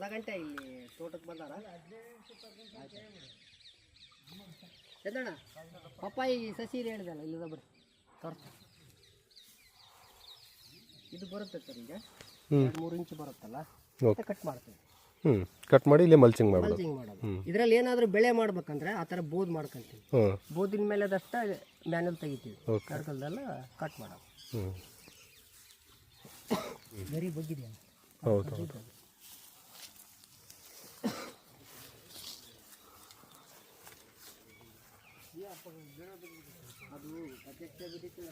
ಅರ್ಧ ಗಂಟೆ ಇಲ್ಲಿ ತೋಟಕ್ಕೆ ಬಂದಾರ? ಚಂದಣ್ಣ ಪಪ್ಪಾಯಿ ಸಸಿ ಇಲ್ಲಿ ಹೇಳಿದಲ್ಲ ಇಲ್ಲದ ಬರ್ರಿ ತೋರ್ಸ. ಇದು ಬರುತ್ತೆ ಸರ್ ಈಗ. ಮೂರು ಇಂಚು ಬರುತ್ತಲ್ಲ? ಕಟ್ ಮಾಡ್ತೀವಿ. ಹ್ಞೂ ಕಟ್ ಮಾಡಿ ಇಲ್ಲೇ ಮಲ್ಚಿಂಗ್ ಮಾಡಿ ಮಲ್ಚಿಂಗ್ ಮಾಡೋದು. ಇದರಲ್ಲಿ ಏನಾದರೂ ಬೆಳೆ ಮಾಡ್ಬೇಕಂದ್ರೆ ಆ ಥರ ಬೋದ್ ಮಾಡ್ಕೊಂತೀವಿ. ಬೋದಿನ ಮೇಲೆ ಅದಷ್ಟ ಮ್ಯಾನ್ಯಲ್ ತೆಗಿತೀವಿ. ಕರ್ಕಲ್ದೆಲ್ಲ ಕಟ್ ಮಾಡೋದು. ಗರಿ ಬಗ್ಗಿದೆಯಾ ಹೌದು ಅದು ಅಧ್ಯಕ್ಷ ಬಿಟ್ಟಿಲ್ಲ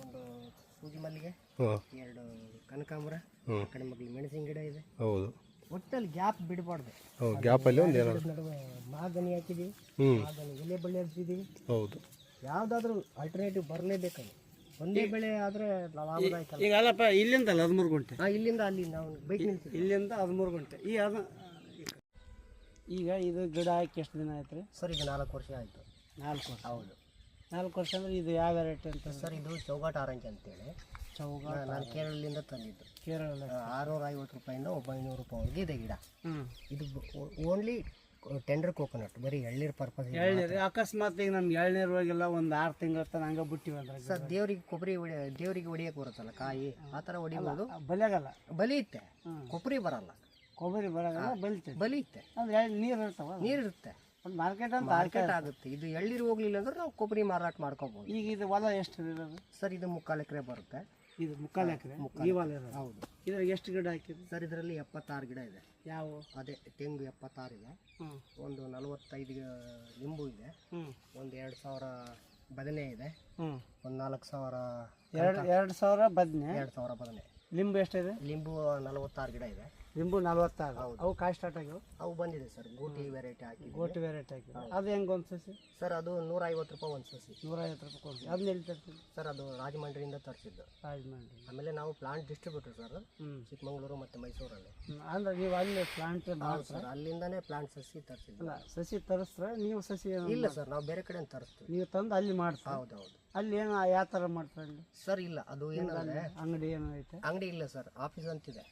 ಒಂದು ಸೂಜಿ ಮಲ್ಲಿಗೆ ಎರಡು ಕನಕಾಂಬರ ಕಡೆ ಮಗ್ಲಿಗೆ ಮೆಣಸಿನ ಗಿಡ ಇದೆ. ಹೌದು. ಒಟ್ಟಲ್ಲಿ ಗ್ಯಾಪ್ ಬಿಡಬಾರ್ದು. ಹೌದು ಗ್ಯಾಪಲ್ಲಿ ಒಂದು ನಡುವೆ ಮಾಗನಿ ಹಾಕಿದ್ದೀವಿ ಮಾಗನಿ ಎಲೆ ಬಳ್ಳಿ ಹಚ್ಚಿದ್ದೀವಿ ಹೌದು. ಯಾವುದಾದ್ರೂ ಆಲ್ಟರ್ನೇಟಿವ್ ಬರಲೇಬೇಕದು. ಒಂದೇ ಬೆಳೆ ಆದ್ರೆ ಲಾಭದಾಯಕ ಅಲ್ಲ. ಈಗ ಅಲ್ಲಪ್ಪ ಇಲ್ಲಿಂದಲ್ಲ ಹದಿಮೂರು ಗಂಟೆ. ಹಾ, ಇಲ್ಲಿಂದ ಅಲ್ಲಿ ನಾವು ಬೈಕ್ ನಿಲ್ತೀವಿ ಇಲ್ಲಿಂದ ಹದಿಮೂರು ಗಂಟೆ. ಈ ಅದ ಈಗ ಇದು ಗಿಡ ಹಾಕಿ ಎಷ್ಟು ದಿನ ಆಯ್ತು ರೀ? ಸರ್ ಈಗ ನಾಲ್ಕು ವರ್ಷ ಆಯಿತು. ನಾಲ್ಕು ವರ್ಷ. ಹೌದು. ನಾಲ್ಕು ವರ್ಷ ಅಂದ್ರೆ ಇದು ಯಾವ ವೆರೈಟಿ ಅಂತ ಸರ್ ಇದು ಚೌಗಾಟ್ ಆರೆಂಜ್ ಅಂತೇಳಿ. ಚೌಗ ನಾ- ನಾನು ಕೇರಳದಿಂದ ತಂದಿದ್ದು. ಕೇರಳ ಆರುನೂರ ಐವತ್ತು ರೂಪಾಯಿಂದ ಒಂಬೈನೂರು ರೂಪಾಯಿ ಇದೆ ಗಿಡ. ಇದು ಓನ್ಲಿ ಟೆಂಡರ್ ಕೋಕೋನಟ್ ಬರೀ ಎಳ್ನೀರು ಪರ್ಪಸ್ ಎಳ್ನೀರು. ಅಕಸ್ಮಾತ್ ಈಗ ನಮ್ಗೆ ಎಳ್ನೀರು ಹೋಗಿಲ್ಲ ಒಂದು ಆರು ತಿಂಗಳ ತನಕ ಹಂಗೆ ಬಿಟ್ಟಿವಿ ಅಂದ್ರೆ ಸರ್ ದೇವ್ರಿಗೆ ಕೊಬ್ಬರಿ ಹೊಡಿ ದೇವ್ರಿಗೆ ಹೊಡಿಯಕ್ಕೆ ಬರುತ್ತಲ್ಲ ಕಾಯಿ ಆ ಥರ ಹೊಡಿಬೋದು. ಬಲಿಯಾಗಲ್ಲ ಬಲಿಯುತ್ತೆ. ಕೊಬ್ಬರಿ ಬರಲ್ಲ. ಕೊಬ್ಬರಿ ಬರೋಲ್ಲ ಬಲಿತೆ ಬಲಿಯುತ್ತೆ ಅಂದ್ರೆ ನೀರು ಇರ್ತಾವ ನೀರಿರುತ್ತೆ. ಒಂದು ಮಾರ್ಕೆಟ್ ಅಂತ ಮಾರ್ಕೆಟ್ ಆಗುತ್ತೆ. ಇದು ಎಳ್ನೀರು ಹೋಗ್ಲಿಲ್ಲ ಅಂದ್ರೆ ನಾವು ಕೊಬ್ಬರಿ ಮಾರಾಟ ಮಾಡ್ಕೋಬಹುದು ಈಗ ಇದು ಹೊಲ ಎಷ್ಟು ಇರೋದು ಸರ್ ಇದು ಮುಕ್ಕಾಲು ಎಕರೆ ಬರುತ್ತೆ. ಇದು ಮುಕ್ಕಾಲು ಎಕರೆ? ಈ ಹೊಲ ಇರೋದು? ಹೌದು. ಇದ್ರಾಗ ಎಷ್ಟು ಗಿಡ ಹಾಕಿದ್ರು ಸರ್ ಇದರಲ್ಲಿ ಎಪ್ಪತ್ತಾರು ಗಿಡ ಇದೆ. ಯಾವ? ಅದೇ ತೆಂಗು ಎಪ್ಪತ್ತಾರು ಇದೆ. ಒಂದು ನಲವತ್ತೈದು ನಿಂಬು ಇದೆ. ಒಂದು ಎರಡು ಸಾವಿರ ಬದನೆ ಇದೆ. ಒಂದು ನಾಲ್ಕು ಸಾವಿರ ಎರಡು ಎರಡು ಸಾವಿರ ಬದನೆ? ಎರಡು ಸಾವಿರ ಬದನೆ. ಲಿಂಬು ಎಷ್ಟಿದೆ? ಲಿಂಬು ನಲವತ್ತಾರು ಗಿಡ ಇದೆ. ಲಿಂಬು ನಲ್ವತ್ತಾರು. ಅವು ಕಾಯಿ ಸ್ಟಾರ್ಟ್ ಆಗಿವೆ. ಅವು ಬಂದಿದೆ ಸರ್ ಗೋಟಿ ವೆರೈಟಿ ಹಾಕಿ. ಗೋಟಿ ವೆರೈಟಿ ಹಾಕಿ. ಅದು ಹೆಂಗೆ ಒಂದು ಸಸಿ? ಸರ್ ಅದು ನೂರ ಐವತ್ತು ರೂಪಾಯಿ ಒಂದು ಸಸಿ. ನೂರೈವತ್ತು ರೂಪಾಯಿ ಕೊಡ್ತೀವಿ. ಅದನ್ನ ಎಲ್ಲಿ ತರ್ತೀವಿ ಸರ್ ಅದು ರಾಜಮಂಡ್ರಿಯಿಂದ ತರಿಸಿದ್ದು. ರಾಜಮಂಡ್ರಿ ಆಮೇಲೆ ನಾವು ಪ್ಲಾಂಟ್ ಡಿಸ್ಟ್ರಿಬ್ಯೂಟರ್ ಸರ್ ಹ್ಞೂ ಚಿಕ್ಕಮಂಗ್ಳೂರು ಮತ್ತು ಮೈಸೂರಲ್ಲಿ. ಅಂದ್ರೆ ನೀವು ಅಲ್ಲಿ ಪ್ಲಾಂಟ್ ಹೌದು ಸರ್ ಅಲ್ಲಿಂದಾನೇ ಪ್ಲಾಂಟ್ ಸಸಿ ತರಿಸಿದ್ದು. ಅಲ್ಲ ಸಸಿ ತರಿಸ್ರೆ ನೀವು ಸಸಿ ಏನು ಇಲ್ಲ ಸರ್ ನಾವು ಬೇರೆ ಕಡೆ ತರಿಸ್ತೀವಿ. ನೀವು ತಂದು ಅಲ್ಲಿ ಮಾಡ್ತೀವಿ ಹೌದು ಹೌದು. ಅಲ್ಲಿ ಏನು ಯಾವ ಥರ ಮಾಡ್ತಾರೆ ಅಲ್ಲಿ? ಸರ್ ಇಲ್ಲ ಅದು ಏನಂದ್ರೆ ಅಂಗಡಿ ಏನೈತೆ ಅಂಗಡಿ ಇಲ್ಲ ಸರ್ ಆಫೀಸ್ ಅಂತಿದೆ.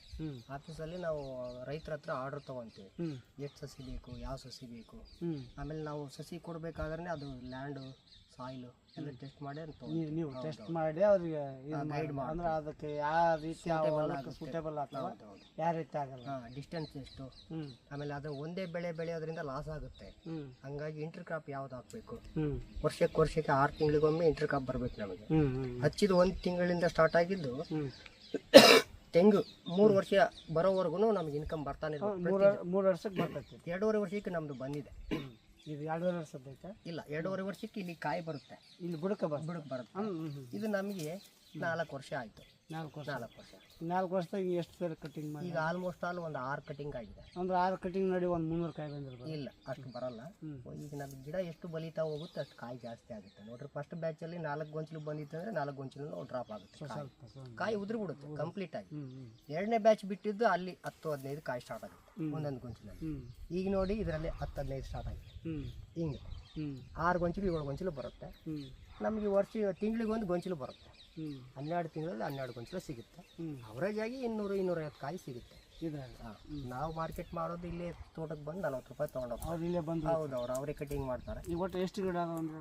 ಆಫೀಸಲ್ಲಿ ನಾವು ರೈತರ ಹತ್ರ ಆರ್ಡರ್ ತಗೊಂತೀವಿ. ಎಷ್ಟು ಸಸಿ ಬೇಕು ಯಾವ ಸಸಿ ಬೇಕು. ಆಮೇಲೆ ನಾವು ಸಸಿ ಕೊಡಬೇಕಾದ್ರೆ ಅದು ಲ್ಯಾಂಡು ಸಾಯಿಲು ಎಲ್ಲ ಟೆಸ್ಟ್ ಮಾಡಿ ಅಂತ ನೀವು ಟೆಸ್ಟ್ ಮಾಡಿ ಅವ್ರಿಗೆ ಗೈಡ್ ಅಂದ್ರೆ ಅದಕ್ಕೆ ಯಾವ ರೀತಿ ಸೂಟೇಬಲ್ ಆಗ್ತಾವ ಯಾವ ರೀತಿ ಆಗಲ್ಲ? ಡಿಸ್ಟೆನ್ಸ್ ಎಷ್ಟು? ಆಮೇಲೆ ಅದು ಒಂದೇ ಬೆಳೆ ಬೆಳೆಯೋದ್ರಿಂದ ಲಾಸ್ ಆಗುತ್ತೆ. ಹಂಗಾಗಿ ಇಂಟರ್ ಕ್ರಾಪ್ ಯಾವ್ದು ಹಾಕ್ಬೇಕು? ವರ್ಷಕ್ಕೆ ವರ್ಷಕ್ಕೆ ಆರು ತಿಂಗಳಿಗೊಮ್ಮೆ ಇಂಟರ್ ಕ್ರಾಪ್ ಬರ್ಬೇಕು ನಮಗೆ. ಹಚ್ಚಿದ ಒಂದು ತಿಂಗಳಿಂದ ಸ್ಟಾರ್ಟ್ ಆಗಿದ್ದು ತೆಂಗು ಮೂರು ವರ್ಷ ಬರೋವರೆಗೂ ನಮ್ಗೆ ಇನ್ಕಮ್ ಬರ್ತಾನೆ. ಮೂರು ಮೂರು ವರ್ಷಕ್ಕೆ ಬರ್ತೈತಿ. ಎರಡೂವರೆ ವರ್ಷಕ್ಕೆ ನಮ್ದು ಬಂದಿದೆ. ಇದು ಎರಡೂವರೆ ವರ್ಷ ಐತೆ ಇಲ್ಲ ಎರಡೂವರೆ ವರ್ಷಕ್ಕೆ ಇಲ್ಲಿ ಕಾಯಿ ಬರುತ್ತೆ. ಇಲ್ಲಿ ಬುಡಕ ಬರ್ತದೆ ಬುಡಕ್ ಬರುತ್ತೆ. ಹ್ಞೂ ಹ್ಞೂ ಹ್ಞೂ ಇದು ನಮಗೆ ನಾಲ್ಕು ವರ್ಷ ಆಯಿತು. ನಾಲ್ಕು ವರ್ಷ. ನಾಲ್ಕು ವರ್ಷ. ನಾಲ್ಕು ವರ್ಷದಾಗ ಎಷ್ಟು ಸೇರಿ ಕಟಿಂಗ್ ಮಾಡಿ ಈಗ ಆಲ್ಮೋಸ್ಟ್ ಆಲ್ ಒಂದು ಆರು ಕಟಿಂಗ್ ಆಗಿದೆ. ಅಂದ್ರೆ ಆರು ಕಟಿಂಗ್ ನೋಡಿ ಒಂದು ಮುನ್ನೂರು ಕಾಯಿ ಬಂದಿರ್ಬೋದು. ಇಲ್ಲ ಅಷ್ಟು ಬರಲ್ಲ. ಈಗ ನಾವು ಗಿಡ ಎಷ್ಟು ಬಲಿತಾ ಹೋಗುತ್ತೆ ಅಷ್ಟು ಕಾಯಿ ಜಾಸ್ತಿ ಆಗುತ್ತೆ. ನೋಡ್ರಿ ಫಸ್ಟ್ ಬ್ಯಾಚಲ್ಲಿ ನಾಲ್ಕು ಗೊಂಚಲು ಬಂದಿತ್ತು ಅಂದರೆ ನಾಲ್ಕು ಗೊಂಚಲು ಡ್ರಾಪ್ ಆಗುತ್ತೆ ಕಾಯಿ. ಉದುರಿ ಬಿಡುತ್ತೆ ಕಂಪ್ಲೀಟ್ ಆಗಿ. ಎರಡನೇ ಬ್ಯಾಚ್ ಬಿಟ್ಟಿದ್ದು ಅಲ್ಲಿ ಹತ್ತು ಹದಿನೈದು ಕಾಯಿ ಸ್ಟಾರ್ಟ್ ಆಗುತ್ತೆ ಒಂದೊಂದು ಗೊಂಚಲಲ್ಲಿ. ಈಗ ನೋಡಿ ಇದರಲ್ಲಿ ಹತ್ತು ಹದಿನೈದು ಸ್ಟಾರ್ಟ್ ಆಗಿದೆ. ಹಿಂಗೆ. ಆರು ಗೊಂಚಲು ಏಳು ಗೊಂಚಲು ಬರುತ್ತೆ. ನಮಗೆ ವರ್ಷ ತಿಂಗಳಿಗೆ ಒಂದು ಗೊಂಚಲು ಬರುತ್ತೆ. ಹನ್ನೆರಡು ತಿಂಗಳಲ್ಲಿ ಹನ್ನೆರಡು ಗೊಂಚಲು ಸಿಗುತ್ತೆ. ಅವರೇಜ್ ಆಗಿ ಇನ್ನೂರು ಇನ್ನೂರೈವತ್ತು ಕಾಯಿ ಸಿಗುತ್ತೆ. ನಾವು ಮಾರ್ಕೆಟ್ ಮಾಡೋದು ಇಲ್ಲಿ ತೋಟಕ್ಕೆ ಬಂದು ನಲ್ವತ್ತು ರೂಪಾಯಿ ತೊಗೊಂಡು ಅವ್ರು ಇಲ್ಲೇ ಬಂದು ಹೌದು ಅವ್ರು ಅವರೇ ಕಟಿಂಗ್ ಮಾಡ್ತಾರೆ. ಈಗ ಒಟ್ಟು ಎಷ್ಟು ಗಿಡ ಅಂದ್ರೆ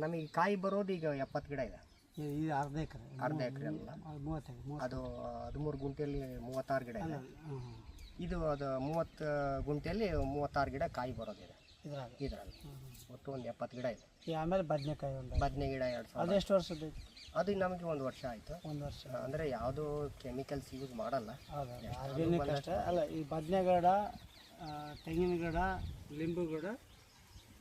ನಮಗೆ ಕಾಯಿ ಬರೋದು ಈಗ ಎಪ್ಪತ್ತು ಗಿಡ ಇದೆ. ಇದು ಅರ್ಧ ಎಕರೆ. ಅರ್ಧ ಎಕರೆ ಅಲ್ಲ. ಅದು ಹದಿಮೂರು ಗುಂಟೆಯಲ್ಲಿ ಮೂವತ್ತಾರು ಗಿಡ ಇದೆ. ಇದು ಅದು ಮೂವತ್ತು ಗುಂಟೆಯಲ್ಲಿ ಮೂವತ್ತಾರು ಗಿಡ ಕಾಯಿ ಬರೋದಿದೆ. ಇದರಲ್ಲಿ. ಇದರಲ್ಲಿ. ಒಟ್ಟು ಒಂದು ಎಪ್ಪತ್ತು ಗಿಡ ಇದೆ. ಈ ಆಮೇಲೆ ಬದನೆಕಾಯಿ ಒಂದು. ಬದನೆ ಗಿಡ ಎರಡು ಸಾವಿರ. ಅದೆಷ್ಟು ಎಷ್ಟು ವರ್ಷದ ಐತಿ ಅದು ನಮಗೆ ಒಂದು ವರ್ಷ ಆಯಿತು. ಒಂದು ವರ್ಷ. ಅಂದರೆ ಯಾವುದೂ ಕೆಮಿಕಲ್ಸ್ ಯೂಸ್ ಮಾಡಲ್ಲ. ಹೌದಾ ಆರ್ಗ್ಯಾನಿಕ್ ಅಷ್ಟೇ? ಅಲ್ಲ ಈ ಬದನೆ ಗಿಡ ಆ, ತೆಂಗಿನ ಗಿಡ ಲಿಂಬು ಗಿಡ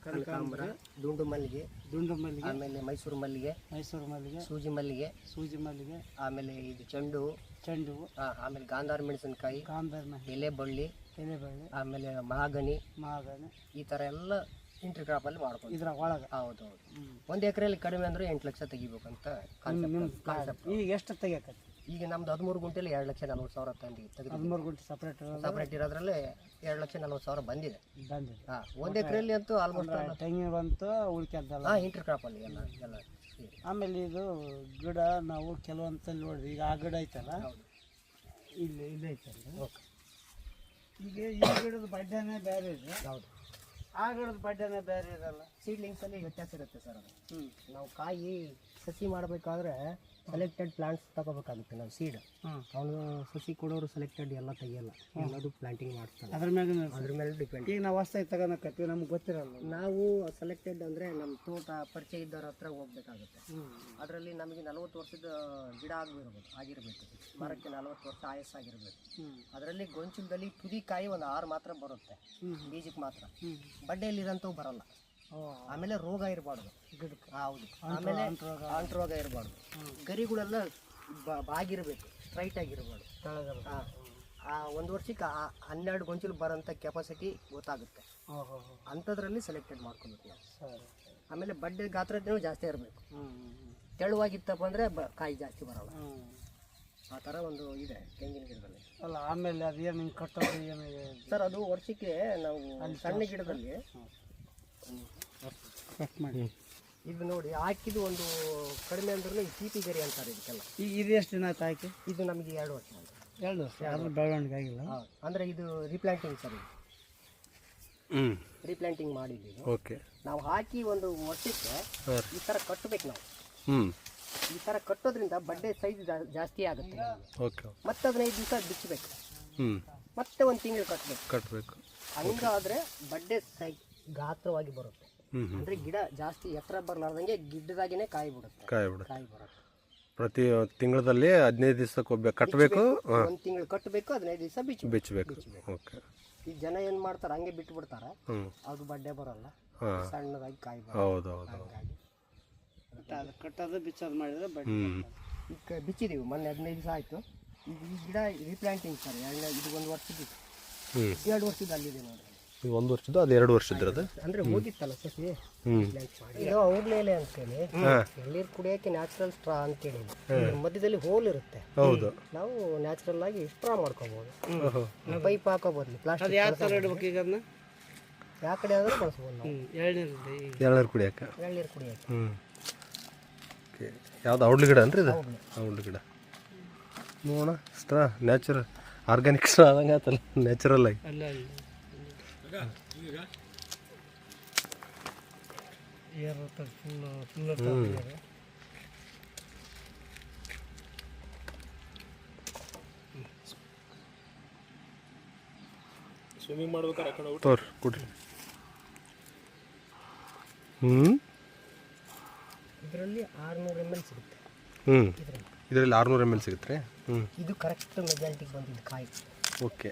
ಕನಕಾಂಬರ ದುಂಡು ಮಲ್ಲಿಗೆ ದುಂಡು ಮಲ್ಲಿಗೆ ಆಮೇಲೆ ಮೈಸೂರು ಮಲ್ಲಿಗೆ ಮೈಸೂರು ಮಲ್ಲಿಗೆ ಸೂಜಿ ಮಲ್ಲಿಗೆ ಸೂಜಿ ಮಲ್ಲಿಗೆ ಆಮೇಲೆ ಇದು ಚೆಂಡು ಹೂ, ಚೆಂಡು ಆ, ಆಮೇಲೆ ಗಾಂಧಾರ ಮೆಣಸಿನಕಾಯಿ ಗಾಂಧಾರ ಎಲೆ ಬಳ್ಳಿ ಎಲೆಬಳ್ಳಿ ಆಮೇಲೆ ಮಹಾಗನಿ ಮಾಗಣಿ ಈ ಥರ ಎಲ್ಲ ಇಂಟರ್ ಕ್ರಾಪಲ್ಲಿ ಮಾಡ್ಬೋದು ಇದ್ರ ಒಳಗೆ. ಹೌದು ಹೌದು ಒಂದು ಎಕರೆಯಲ್ಲಿ ಕಡಿಮೆ ಅಂದ್ರೆ ಎಂಟು ಲಕ್ಷ ತೆಗಿಬೇಕಂತ ಕಾನ್ಸೆಪ್ಟ್ ಕಾನ್ಸೆಪ್ಟ್ ಈಗ ಎಷ್ಟು ತೆಗಿಯಕತ್ತೆ? ಈಗ ನಮ್ದು ಹದಿಮೂರು ಗುಂಟೆಲಿ ಎರಡು ಲಕ್ಷ ನಲ್ವತ್ತು ಸಾವಿರ ತಂದು ತೆಗೆದು ಹದಿಮೂರು ಗುಂಟೆ ಸಪ್ರೇಟ್ ಸಪ್ರೇಟ್ ಇರೋದ್ರಲ್ಲಿ ಎರಡು ಲಕ್ಷ ನಲ್ವತ್ತು ಸಾವಿರ ಬಂದಿದೆ. ಬಂದಿದೆ. ಹಾಂ ಒಂದು ಎಕರೆಯಲ್ಲಿ ಅಂತೂ ಆಲ್ಮೋಸ್ಟ್ ತೆಂಗಿನ ಬಂತು ಉಳ್ಕ್ಯದ್ದಲ್ಲ ಹಾಂ ಇಂಟರ್ ಕ್ರಾಪಲ್ಲಿ ಎಲ್ಲ ಎಲ್ಲ ಆಮೇಲೆ ಇದು ಗಿಡ ನಾವು ಕೆಲವಂತಲ್ಲಿ ನೋಡಿದ್ವಿ. ಈಗ ಆ ಗಿಡ ಐತಲ್ಲ? ಇಲ್ಲಿ ಇಲ್ಲಿ ಐತಲ್ಲ? ಓಕೆ ಈಗ ಈ ಗಿಡದ ಬಡ್ಡೆನೇ ಬೇರೆ ಇದೆ. ಹೌದು. ಆ ಗಿಡದ ಬಡ್ಡೆನೇ ಬೇರೆ ಇರಲ್ಲ. ಸೀಡ್ಲಿಂಗ್ಸಲ್ಲಿ ವ್ಯತ್ಯಾಸ ಇರುತ್ತೆ ಸರ್ ಅದು. ಹ್ಞೂ ನಾವು ಕಾಯಿ ಸಸಿ ಮಾಡಬೇಕಾದ್ರೆ ಸೆಲೆಕ್ಟೆಡ್ ಪ್ಲಾಂಟ್ಸ್ ತಗೋಬೇಕಾಗುತ್ತೆ. ನಾವು ಸೀಡ್ ಅವನು ಸಸಿ ಕೊಡೋರು ಸೆಲೆಕ್ಟೆಡ್ ಎಲ್ಲ ತೆಗಿಯಲ್ಲ. ಎಲ್ಲದು ಪ್ಲಾಂಟಿಂಗ್ ಮಾಡ್ತಾರೆ ಅದ್ರ ಮೇಲೆ ಅದ್ರ ಮೇಲೆ ಡಿಪೆಂಡ್ ಈಗ ನಾವು ಅಷ್ಟೇ ತಗೋಣಕತ್ತೀವಿ ನಮ್ಗೆ ಗೊತ್ತಿರಲ್ಲ. ನಾವು ಸೆಲೆಕ್ಟೆಡ್ ಅಂದರೆ ನಮ್ಮ ತೋಟ ಪರಿಚಯ ಇದ್ದವ್ರ ಹತ್ರ ಹೋಗ್ಬೇಕಾಗುತ್ತೆ. ಅದರಲ್ಲಿ ನಮಗೆ ನಲವತ್ತು ವರ್ಷದ ಗಿಡ ಆಗಿರ್ಬೋದು ಆಗಿರಬೇಕು. ಮರಕ್ಕೆ ನಲವತ್ತು ವರ್ಷ ಆಯಸ್ಸಾಗಿರ್ಬೇಕು ಅದರಲ್ಲಿ ಗೊಂಚಲದಲ್ಲಿ ತುದಿ ಕಾಯಿ ಒಂದು ಆರು ಮಾತ್ರ ಬರುತ್ತೆ. ಬೀಜಕ್ಕೆ ಮಾತ್ರ. ಬಡ್ಡೆಯಲ್ಲಿ ಬಡ್ಡೆಯಲ್ಲಿರೋಂಥವು ಬರಲ್ಲ. ಆಮೇಲೆ ರೋಗ ಇರಬಾರ್ದು. ಗಿಡಕ್ಕೆ. ಹೌದು. ಆಮೇಲೆ ಅಂಟ್ರೋಗ. ಅಂಟ್ರೋಗ ಇರಬಾರ್ದು. ಗರಿಗಳೆಲ್ಲ ಬಾಗಿರಬೇಕು. ಸ್ಟ್ರೈಟ್ ಆಗಿರಬಾರ್ದು ಆ ಒಂದು ವರ್ಷಕ್ಕೆ ಆ ಹನ್ನೆರಡು ಗೊಂಚಲು ಬರೋಂಥ ಕೆಪಾಸಿಟಿ ಗೊತ್ತಾಗುತ್ತೆ. ಅಂಥದ್ರಲ್ಲಿ ಸೆಲೆಕ್ಟೆಡ್ ಮಾಡ್ಕೊಬೇಕು ನಾವು. ಆಮೇಲೆ ಬಡ್ಡೆ ಗಾತ್ರನೂ ಜಾಸ್ತಿ ಇರಬೇಕು. ತೆಳುವಾಗಿತ್ತಪ್ಪ ಅಂದರೆ ಬ ಕಾಯಿ ಜಾಸ್ತಿ ಬರೋಲ್ಲ. ಆ ಥರ ಒಂದು ಇದೆ ತೆಂಗಿನ ಗಿಡದಲ್ಲಿ. ಅಲ್ಲ ಆಮೇಲೆ ಅದು ಏನು ಕಟ್ಟೋದು ಏನು ಸರ್ ಅದು ವರ್ಷಕ್ಕೆ ನಾವು ಸಣ್ಣ ಗಿಡದಲ್ಲಿ ಕಟ್ ಮಾಡಿ ಇದು ನೋಡಿ ಹಾಕಿದ್ದು ಒಂದು ಕಡಿಮೆ ಅಂದ್ರೂ ಈ ತೀಪಿ ಗರಿ ಅಂತಾರೆ ಇದಕ್ಕೆಲ್ಲ. ಈಗ ಇದು ಎಷ್ಟು ದಿನ ಆಯ್ತು ಹಾಕಿ? ಇದು ನಮಗೆ ಎರಡು ವರ್ಷ ಆಯ್ತು. ಎರಡು ವರ್ಷ? ಯಾರು ಬೆಳವಣಿಗೆ ಆಗಿಲ್ಲ? ಹೌದು. ಅಂದರೆ ಇದು ರೀಪ್ಲಾಂಟಿಂಗ್ ಸರ್. ಇದು ಹ್ಞೂ ರೀಪ್ಲಾಂಟಿಂಗ್ ಮಾಡಿದ್ವಿ ಓಕೆ. ನಾವು ಹಾಕಿ ಒಂದು ವರ್ಷಕ್ಕೆ ಈ ಥರ ಕಟ್ಟಬೇಕು ನಾವು. ಹ್ಞೂ ಈ ಥರ ಕಟ್ಟೋದ್ರಿಂದ ಬಡ್ಡೆ ಸೈಜ್ ಜಾಸ್ತಿ ಆಗುತ್ತೆ. ಓಕೆ ಮತ್ತೆ ಹದಿನೈದು ದಿವಸ ಬಿಚ್ಚಬೇಕು. ಹ್ಞೂ ಮತ್ತೆ ಒಂದು ತಿಂಗಳು ಕಟ್ಟಬೇಕು ಕಟ್ಟಬೇಕು ಹಂಗಾದ್ರೆ ಬಡ್ಡೆ ಸೈ ಗಾತ್ರವಾಗಿ ಬರುತ್ತೆ. ಅಂದರೆ ಗಿಡ ಜಾಸ್ತಿ ಎತ್ತರ ಬರಲಾರ್ದಂಗೆ ಗಿಡ್ಡದಾಗಿನೇ ಕಾಯಿ ಬಿಡುತ್ತೆ ಕಾಯಿ ಬಿಡುತ್ತೆ ಕಾಯಿ ಬರುತ್ತೆ ಪ್ರತಿ ತಿಂಗಳಲ್ಲಿ ಹದಿನೈದು ದಿವಸಕ್ಕೆ ಒಬ್ಬ ಕಟ್ಟಬೇಕು ಒಂದು ತಿಂಗಳು ಕಟ್ಟಬೇಕು ಹದಿನೈದು ದಿವಸ ಬಿಚ್ಚು ಬಿಚ್ಚಬೇಕು ಓಕೆ. ಈ ಜನ ಏನು ಮಾಡ್ತಾರೆ ಹಂಗೆ ಬಿಟ್ಟು ಬಿಡ್ತಾರೆ ಅದು ಬಡ್ಡೆ ಬರಲ್ಲ. ಸಣ್ಣದಾಗಿ ಕಾಯಿ ಹೌದು ಹೌದು ಹಾಗಾಗಿ. ಕಟ್ಟೋದು ಬಿಚ್ಚೋದು ಮಾಡಿದ್ರೆ ಬಡ್ಡಿ ಈಗ ಬಿಚ್ಚಿದೀವಿ ಮೊನ್ನೆ ಹದಿನೈದು ದಿವಸ ಆಯಿತು. ಈಗ ಈ ಗಿಡ ರೀಪ್ಲಾಂಟಿಂಗ್ ಸರ್ ಎರಡು ಇದು ಒಂದು ವರ್ಷದ ಎರಡು ವರ್ಷದ ಅಲ್ಲಿದೆ ನೋಡಿ. ಇದು ಒಂದು ವರ್ಷದ್ದು ಅದು ಎರಡು ವರ್ಷದ ಅಂದ್ರೆ ಹೋಗಿತ್ತಲ್ಲ ಸಸಿ? ಇದು ಔಡ್ಲೇಲೆ ಅಂತೇಳಿ. ಹಾಂ. ಎಳ್ಳೀರು ಕುಡಿಯೋಕ್ಕೆ ನ್ಯಾಚುರಲ್ ಸ್ಟ್ರಾ ಅಂತೇಳಿ. ಇದ್ರ ಮಧ್ಯದಲ್ಲಿ ಹೋಲ್ ಇರುತ್ತೆ. ಹೌದು. ನಾವು ನ್ಯಾಚುರಲ್ ಆಗಿ ಸ್ಟ್ರಾ ಮಾಡ್ಕೋಬಹುದು ಓಹೋ ಪೈಪ್ ಹಾಕೋಬಹುದು ಅದು ಪ್ಲಾಸ್ಟಿಕ್ ಯಾವ ಥರ ಇಡ್ಬೇಕು ಈಗ ಅದನ್ನ? ಯಾವ ಕಡೆ ಆದರೂ ಬಳಸ್ಬೋದು ನಾವು. ಹ್ಞೂ ಎಳ್ನೀರು ಈಗ. ಎಳ್ನೀರು ಕುಡಿಯೋಕೆ ಹ್ಞೂ ಓಕೆ. ಯಾವ್ದು ಔಡ್ಲಿ ಗಿಡ ಅನ್ರಿ ಇದು? ಔಡ್ಲು. ಔಡ್ಲಿ ಗಿಡ. ನೋಡೋಣ. ಸ್ಟ್ರಾ ನ್ಯಾಚುರಲ್ ಆರ್ಗ್ಯಾನಿಕ್ ಸ್ಟ್ರಾ ಆದಂಗೆ ಆತಲ್ಲ ನ್ಯಾಚುರಲ್ ಆಗಿ. ಫುಲ್ ತೋರಿ ಕುಡ್ರಿ ಹ್ಞೂ ಇದರಲ್ಲಿ ಆರುನೂರು ಎಂ ಎಲ್ ಸಿಗುತ್ತೆ ಹ್ಞೂ ಇದರಲ್ಲಿ ಆರುನೂರು ಎಂ ಎಲ್ ಸಿಗುತ್ತೆ ರೀ ಹ್ಞೂ ಇದು ಕರೆಕ್ಟ್ ಮೆಜಾರಿಟಿಗೆ ಬಂದಿದ್ದು ಕಾಯಿ ಓಕೆ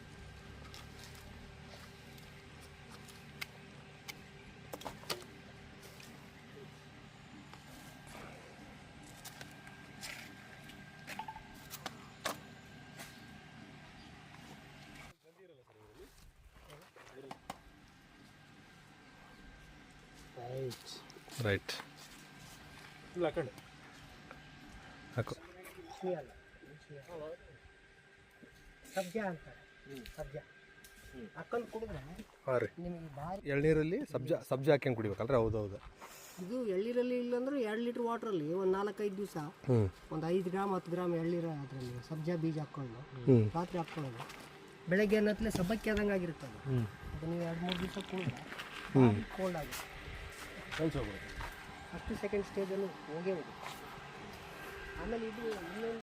ರೈಟ್ ಹಾಕು. ಸಬ್ಜಾ ಅಂತಾರೆ ಸಬ್ಜಾ ಹಾಕೊಂಡು ಕುಡಿದ್ರೆ ಹಾಂ ರೀ. ನಿಮಗೆ ಭಾರಿ ಎಳ್ನೀರಲ್ಲಿ ಸಬ್ಜಾ ಸಬ್ಜಾ ಹಾಕ್ಯಂಗೆ ಕುಡಿಬೇಕಲ್ರಿ? ಹೌದು ಹೌದು. ಇದು ಇಲ್ಲ ಇಲ್ಲಾಂದ್ರೆ ಎರಡು ಲೀಟ್ರ್ ವಾಟ್ರಲ್ಲಿ ಒಂದು ನಾಲ್ಕೈದು ದಿವಸ ಒಂದ್ ಐದು ಗ್ರಾಮ್ ಹತ್ತು ಗ್ರಾಮ್ ಎಳ್ಳಿರ ಅದರಲ್ಲಿ ಸಬ್ಜಾ ಬೀಜ ಹಾಕೊಂಡು ರಾತ್ರಿ ಹಾಕ್ಕೊಳ್ಳೋದು. ಬೆಳಗ್ಗೆ ಅನ್ನತ್ಲೆ ಸಬ್ಬಕ್ಕಿ ಆದಂಗೆ ಆಗಿರುತ್ತೆ ಅದು ನೀವು ಎರಡು ಮೂರು ದಿವಸ ಕುಡಿದ್ರೆ ಕೋಲ್ಡ್ ಆಗುತ್ತೆ. ಅಷ್ಟು ಸೆಕೆಂಡ್ ಸ್ಟೇಜಲ್ಲೂ ಹೋಗೇ ಹೋಗುತ್ತೆ. ಆಮೇಲೆ ಇದು ಇನ್ನೊಂದು